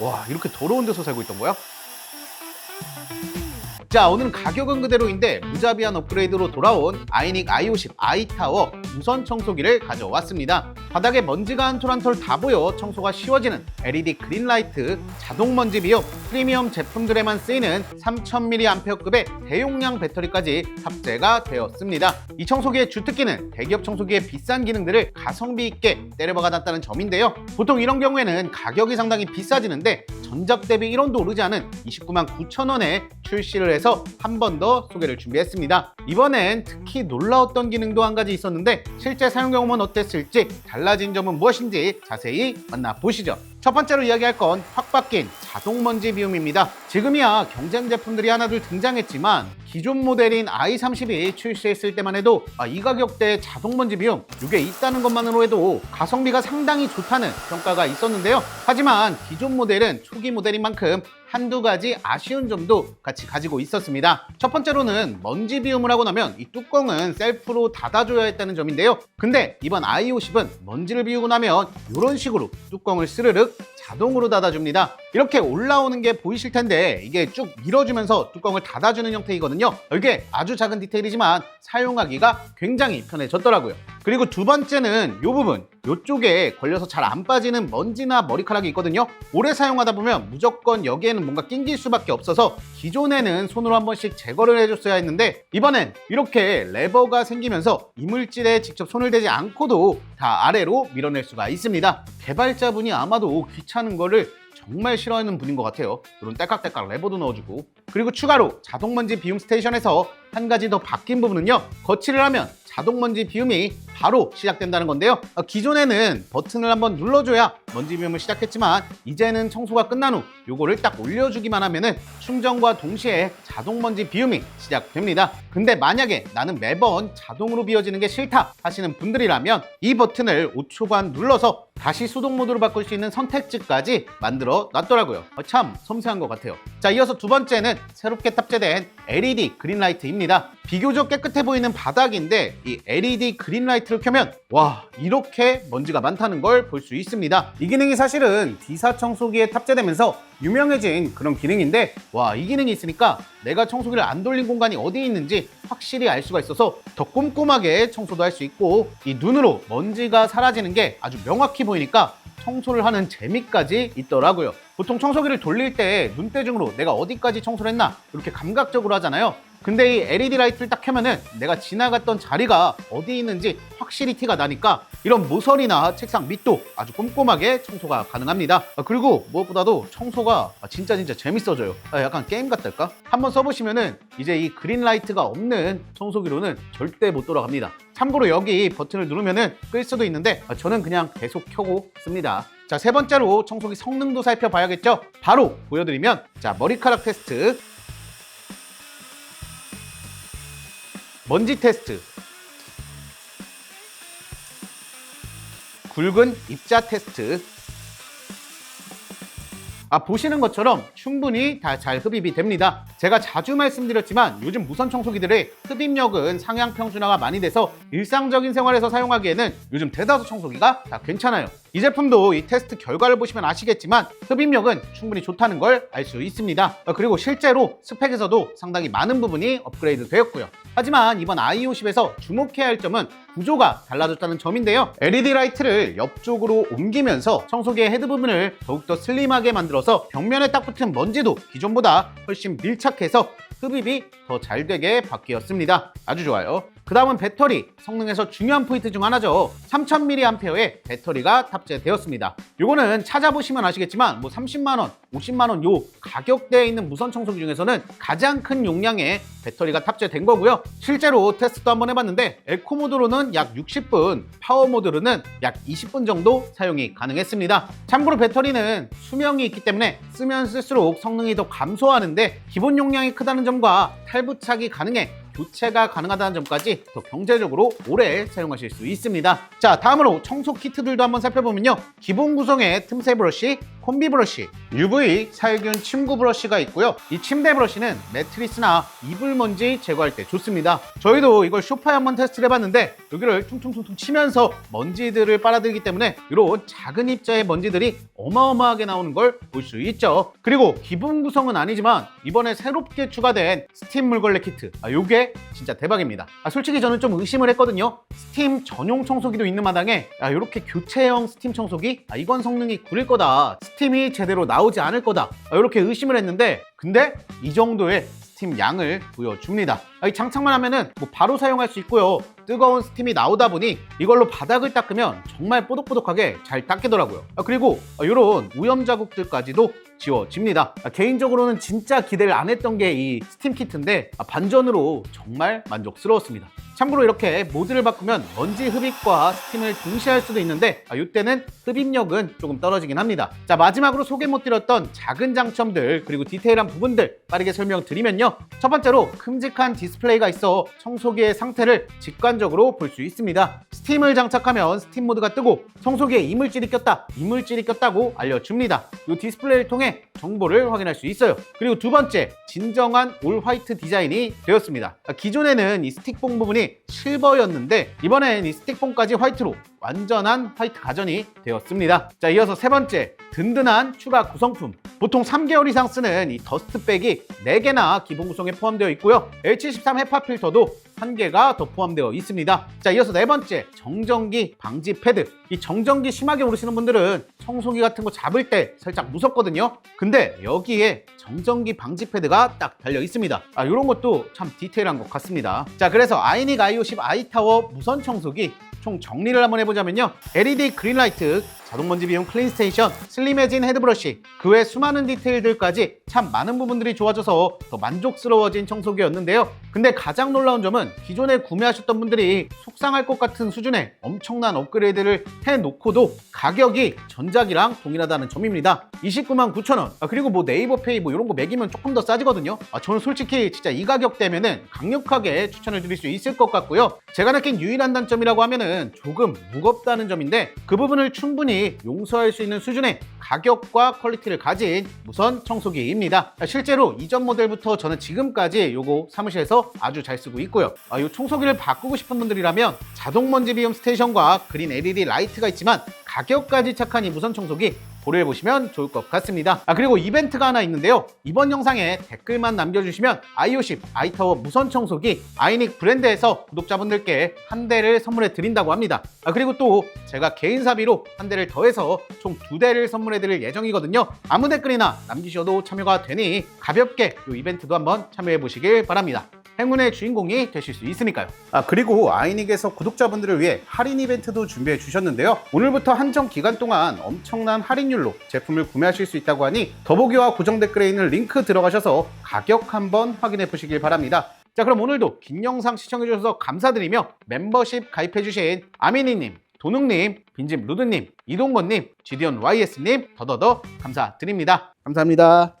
와 이렇게 더러운 데서 살고 있던 거야? 자 오늘은 가격은 그대로인데 무자비한 업그레이드로 돌아온 아이닉 i50 아이타워 무선 청소기를 가져왔습니다. 바닥에 먼지가 한 톨 한 톨 다 보여 청소가 쉬워지는 LED 그린라이트 자동 먼지 비용 프리미엄 제품들에만 쓰이는 3000mAh급의 대용량 배터리까지 탑재가 되었습니다. 이 청소기의 주특기는 대기업 청소기의 비싼 기능들을 가성비 있게 때려박아놨다는 점인데요. 보통 이런 경우에는 가격이 상당히 비싸지는데 전작 대비 1원도 오르지 않은 29만 9천 원에 출시를 해서 한 번 더 소개를 준비했습니다. 이번엔 특히 놀라웠던 기능도 한 가지 있었는데 실제 사용 경험은 어땠을지 달라진 점은 무엇인지 자세히 만나보시죠. 첫 번째로 이야기할 건 확 바뀐 자동 먼지 비움입니다. 지금이야 경쟁 제품들이 하나둘 등장했지만 기존 모델인 i30이 출시했을 때만 해도 아, 이 가격대의 자동 먼지 비움 이게 있다는 것만으로 해도 가성비가 상당히 좋다는 평가가 있었는데요. 하지만 기존 모델은 초기 모델인 만큼 한두 가지 아쉬운 점도 같이 가지고 있었습니다. 첫 번째로는 먼지 비움을 하고 나면 이 뚜껑은 셀프로 닫아줘야 했다는 점인데요. 근데 이번 i50은 먼지를 비우고 나면 이런 식으로 뚜껑을 스르륵 자동으로 닫아줍니다. 이렇게 올라오는 게 보이실 텐데 이게 쭉 밀어주면서 뚜껑을 닫아주는 형태이거든요. 이게 아주 작은 디테일이지만 사용하기가 굉장히 편해졌더라고요. 그리고 두 번째는 이 부분 이쪽에 걸려서 잘 안 빠지는 먼지나 머리카락이 있거든요. 오래 사용하다 보면 무조건 여기에는 뭔가 낑길 수밖에 없어서 기존에는 손으로 한 번씩 제거를 해줬어야 했는데 이번엔 이렇게 레버가 생기면서 이물질에 직접 손을 대지 않고도 다 아래로 밀어낼 수가 있습니다. 개발자분이 아마도 귀찮은 거를 정말 싫어하는 분인 것 같아요. 이런 딸깍딸깍 레버도 넣어주고 그리고 추가로 자동먼지 비움 스테이션에서 한 가지 더 바뀐 부분은요. 거치를 하면 자동 먼지 비움이 바로 시작된다는 건데요. 어, 기존에는 버튼을 한번 눌러줘야 먼지 비움을 시작했지만 이제는 청소가 끝난 후 요거를 딱 올려주기만 하면은 충전과 동시에 자동 먼지 비움이 시작됩니다. 근데 만약에 나는 매번 자동으로 비워지는 게 싫다 하시는 분들이라면 이 버튼을 5초간 눌러서 다시 수동 모드로 바꿀 수 있는 선택지까지 만들어 놨더라고요. 어, 참 섬세한 것 같아요. 자, 이어서 두 번째는 새롭게 탑재된 LED 그린라이트입니다. 비교적 깨끗해 보이는 바닥인데 이 LED 그린라이트를 켜면 와 이렇게 먼지가 많다는 걸 볼 수 있습니다. 이 기능이 사실은 D사 청소기에 탑재되면서 유명해진 그런 기능인데 와 이 기능이 있으니까 내가 청소기를 안 돌린 공간이 어디 있는지 확실히 알 수가 있어서 더 꼼꼼하게 청소도 할 수 있고 이 눈으로 먼지가 사라지는 게 아주 명확히 보이니까 청소를 하는 재미까지 있더라고요. 보통 청소기를 돌릴 때 눈대중으로 내가 어디까지 청소를 했나 이렇게 감각적으로 하잖아요. 근데 이 LED 라이트를 딱 켜면은 내가 지나갔던 자리가 어디 있는지 확실히 티가 나니까 이런 모서리나 책상 밑도 아주 꼼꼼하게 청소가 가능합니다. 아, 그리고 무엇보다도 청소가 진짜 진짜 재밌어져요. 아, 약간 게임 같달까? 한번 써보시면은 이제 이 그린 라이트가 없는 청소기로는 절대 못 돌아갑니다. 참고로 여기 버튼을 누르면은 끌 수도 있는데 아, 저는 그냥 계속 켜고 씁니다. 자, 세 번째로 청소기 성능도 살펴봐야겠죠? 바로 보여드리면 자, 머리카락 테스트 먼지 테스트 굵은 입자 테스트. 아 보시는 것처럼 충분히 다 잘 흡입이 됩니다. 제가 자주 말씀드렸지만 요즘 무선 청소기들의 흡입력은 상향 평준화가 많이 돼서 일상적인 생활에서 사용하기에는 요즘 대다수 청소기가 다 괜찮아요. 이 제품도 이 테스트 결과를 보시면 아시겠지만 흡입력은 충분히 좋다는 걸 알 수 있습니다. 아, 그리고 실제로 스펙에서도 상당히 많은 부분이 업그레이드 되었고요 하지만 이번 i50에서 주목해야 할 점은 구조가 달라졌다는 점인데요. LED 라이트를 옆쪽으로 옮기면서 청소기의 헤드 부분을 더욱더 슬림하게 만들어서 벽면에 딱 붙은 먼지도 기존보다 훨씬 밀착해서 흡입이 더 잘 되게 바뀌었습니다. 아주 좋아요. 그 다음은 배터리. 성능에서 중요한 포인트 중 하나죠. 3000mAh의 배터리가 탑재되었습니다. 요거는 찾아보시면 아시겠지만 뭐 30만원 50만원 요 가격대에 있는 무선 청소기 중에서는 가장 큰 용량의 배터리가 탑재된 거고요. 실제로 테스트도 한번 해봤는데 에코 모드로는 약 60분 파워 모드로는 약 20분 정도 사용이 가능했습니다. 참고로 배터리는 수명이 있기 때문에 쓰면 쓸수록 성능이 더 감소하는데 기본 용량이 크다는 점과 탈부착이 가능해 교체가 가능하다는 점까지 더 경제적으로 오래 사용하실 수 있습니다. 자, 다음으로 청소 키트들도 한번 살펴보면요. 기본 구성의 틈새 브러쉬, 콤비 브러쉬, UV 살균 침구 브러쉬가 있고요. 이 침대 브러쉬는 매트리스나 이불 먼지 제거할 때 좋습니다. 저희도 이걸 쇼파에 한번 테스트를 해봤는데 여기를 퉁퉁퉁퉁 치면서 먼지들을 빨아들이기 때문에 이런 작은 입자의 먼지들이 어마어마하게 나오는 걸 볼 수 있죠. 그리고 기본 구성은 아니지만 이번에 새롭게 추가된 스팀 물걸레 키트, 아, 요게 진짜 대박입니다. 아, 솔직히 저는 좀 의심을 했거든요. 스팀 전용 청소기도 있는 마당에 아, 이렇게 교체형 스팀 청소기, 아, 이건 성능이 구릴 거다. 스팀이 제대로 나오지 않을 거다. 아, 이렇게 의심을 했는데 근데 이 정도의 스팀 양을 보여줍니다. 아, 이 장착만 하면은 뭐 바로 사용할 수 있고요. 뜨거운 스팀이 나오다 보니 이걸로 바닥을 닦으면 정말 뽀득뽀득하게 잘 닦이더라고요. 아, 그리고 이런 오염 자국들까지도 지워집니다. 아, 개인적으로는 진짜 기대를 안 했던 게 이 스팀 키트인데 아, 반전으로 정말 만족스러웠습니다. 참고로 이렇게 모드를 바꾸면 먼지 흡입과 스팀을 동시에 할 수도 있는데 아, 이때는 흡입력은 조금 떨어지긴 합니다. 자 마지막으로 소개 못 드렸던 작은 장점들 그리고 디테일한 부분들 빠르게 설명드리면요. 첫 번째로 큼직한 디스플레이가 있어 청소기의 상태를 직관적으로 볼 수 있습니다. 스팀을 장착하면 스팀 모드가 뜨고 청소기에 이물질이 꼈다, 이물질이 꼈다고 알려줍니다. 이 디스플레이를 통해 정보를 확인할 수 있어요. 그리고 두 번째, 진정한 올 화이트 디자인이 되었습니다. 기존에는 이 스틱봉 부분이 실버였는데 이번엔 이 스틱봉까지 화이트로 완전한 화이트 가전이 되었습니다. 자, 이어서 세 번째, 든든한 추가 구성품. 보통 3개월 이상 쓰는 이 더스트백이 4개나 기본 구성에 포함되어 있고요. L73 헤파 필터도 1개가 더 포함되어 있습니다. 자, 이어서 네 번째, 정전기 방지 패드. 이 정전기 심하게 오르시는 분들은 청소기 같은 거 잡을 때 살짝 무섭거든요. 근데 여기에 정전기 방지 패드가 딱 달려 있습니다. 아, 이런 것도 참 디테일한 것 같습니다. 자, 그래서 아이닉 i50 아이타워 무선 청소기 총 정리를 한번 해 보자면요. LED 그린라이트, 자동먼지 비용 클린 스테이션, 슬림해진 헤드브러쉬, 그 외 수많은 디테일들까지 참 많은 부분들이 좋아져서 더 만족스러워진 청소기였는데요. 근데 가장 놀라운 점은 기존에 구매하셨던 분들이 속상할 것 같은 수준의 엄청난 업그레이드를 해놓고도 가격이 전작이랑 동일하다는 점입니다. 29만 9천 원. 아, 그리고 뭐 네이버 페이 뭐 이런 거 매기면 조금 더 싸지거든요. 아, 저는 솔직히 진짜 이 가격대면은 강력하게 추천을 드릴 수 있을 것 같고요. 제가 느낀 유일한 단점이라고 하면은 조금 무 겁다는 점인데 그 부분을 충분히 용서할 수 있는 수준의 가격과 퀄리티를 가진 무선 청소기입니다. 아, 실제로 이전 모델부터 저는 지금까지 요거 사무실에서 아주 잘 쓰고 있고요. 아, 요 청소기를 바꾸고 싶은 분들이라면 자동 먼지 비움 스테이션과 그린 LED 라이트가 있지만 가격까지 착한 이 무선 청소기 고려해 보시면 좋을 것 같습니다. 아 그리고 이벤트가 하나 있는데요. 이번 영상에 댓글만 남겨주시면 i50 아이타워 무선 청소기 아이닉 브랜드에서 구독자분들께 한 대를 선물해 드린다고 합니다. 아 그리고 또 제가 개인 사비로 한 대를 더해서 총 두 대를 선물해 드릴 예정이거든요. 아무 댓글이나 남기셔도 참여가 되니 가볍게 이 이벤트도 한번 참여해 보시길 바랍니다. 행운의 주인공이 되실 수 있으니까요. 아 그리고 아이닉에서 구독자분들을 위해 할인 이벤트도 준비해 주셨는데요. 오늘부터 한정 기간 동안 엄청난 할인율로 제품을 구매하실 수 있다고 하니 더보기와 고정 댓글에 있는 링크 들어가셔서 가격 한번 확인해 보시길 바랍니다. 자 그럼 오늘도 긴 영상 시청해 주셔서 감사드리며 멤버십 가입해 주신 아미니님 도능님, 빈집 루드님, 이동건님, 지디언 YS님 더더더 감사드립니다. 감사합니다.